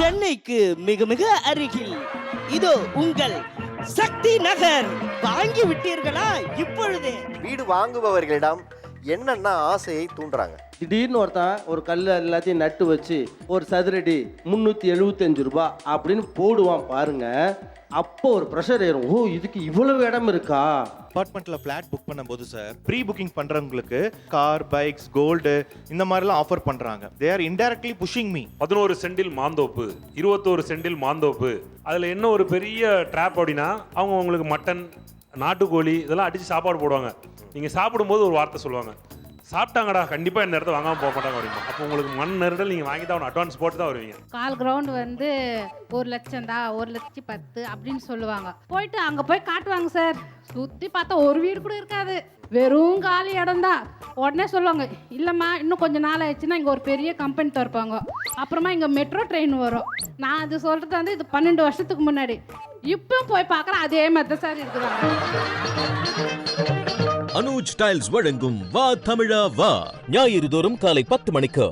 சென்னைக்கு மிக மிக அருகில். இதோ உங்கள் சக்தி நகர். வாங்கி விட்டீர்களா இப்பொழுதே? வீடு வாங்குபவர்களிடம் என்னென்ன ஆசையை தூண்டுறாங்க? திடீர்னு ஒருத்தன் ஒரு கல் எல்லாத்தையும் நட்டு வச்சு ஒரு சதுரடி முந்நூற்றி எழுபத்தஞ்சு ரூபாய் அப்படின்னு போடுவான் பாருங்க. அப்போ ஒரு ப்ரெஷர் ஏறும். ஓ இதுக்கு இவ்வளவு இடம் இருக்கா? அபார்ட்மெண்ட்ல ஃபிளாட் புக் பண்ணும்போது சார் ப்ரீ புக்கிங் பண்றவங்களுக்கு கார் பைக்ஸ் கோல்டு இந்த மாதிரிலாம் ஆஃபர் பண்றாங்க. They are indirectly pushing me பதினோரு சென்டில் மாந்தோப்பு இருபத்தோரு சென்டில் மாந்தோப்பு. அதில் என்ன ஒரு பெரிய ட்ராப் அப்படின்னா அவங்க உங்களுக்கு மட்டன் நாட்டுக்கோழி இதெல்லாம் அடித்து சாப்பாடு போடுவாங்க. நீங்கள் சாப்பிடும்போது ஒரு வார்த்தை சொல்லுவாங்க. சாப்பிட்டாங்கடா கண்டிப்பாக இந்த இடத்த வாங்காமல் போக மாட்டாங்க அப்படிமா அப்போ உங்களுக்கு மண் நெருடல் நீங்கள் வாங்கி தான் அட்வான்ஸ் போட்டு தான் வருவீங்க. கால் கிரவுண்ட் வந்து ஒரு லட்சம் தான் ஒரு லட்சத்தி பத்து அப்படின்னு சொல்லுவாங்க. போயிட்டு அங்கே போய் காட்டுவாங்க சார் சுற்றி பார்த்தா ஒரு வீடு கூட இருக்காது. வெறும் காலி இடம் தான். உடனே சொல்லுவாங்க இல்லைம்மா இன்னும் கொஞ்சம் நாள் ஆயிடுச்சுன்னா இங்கே ஒரு பெரிய கம்பெனி திறப்பாங்க. அப்புறமா இங்கே மெட்ரோ ட்ரெயின் வரும். நான் அது சொல்கிறது வந்து இது பன்னெண்டு வருஷத்துக்கு முன்னாடி. இப்போ போய் பார்க்குறேன் அதே மாதிரி தான் சார் இருக்குதாங்க. அனுஜ் டைல்ஸ் வழங்கும் வா தமிழா வா. ஞாயிறு தோறும் காலை பத்து மணிக்கு.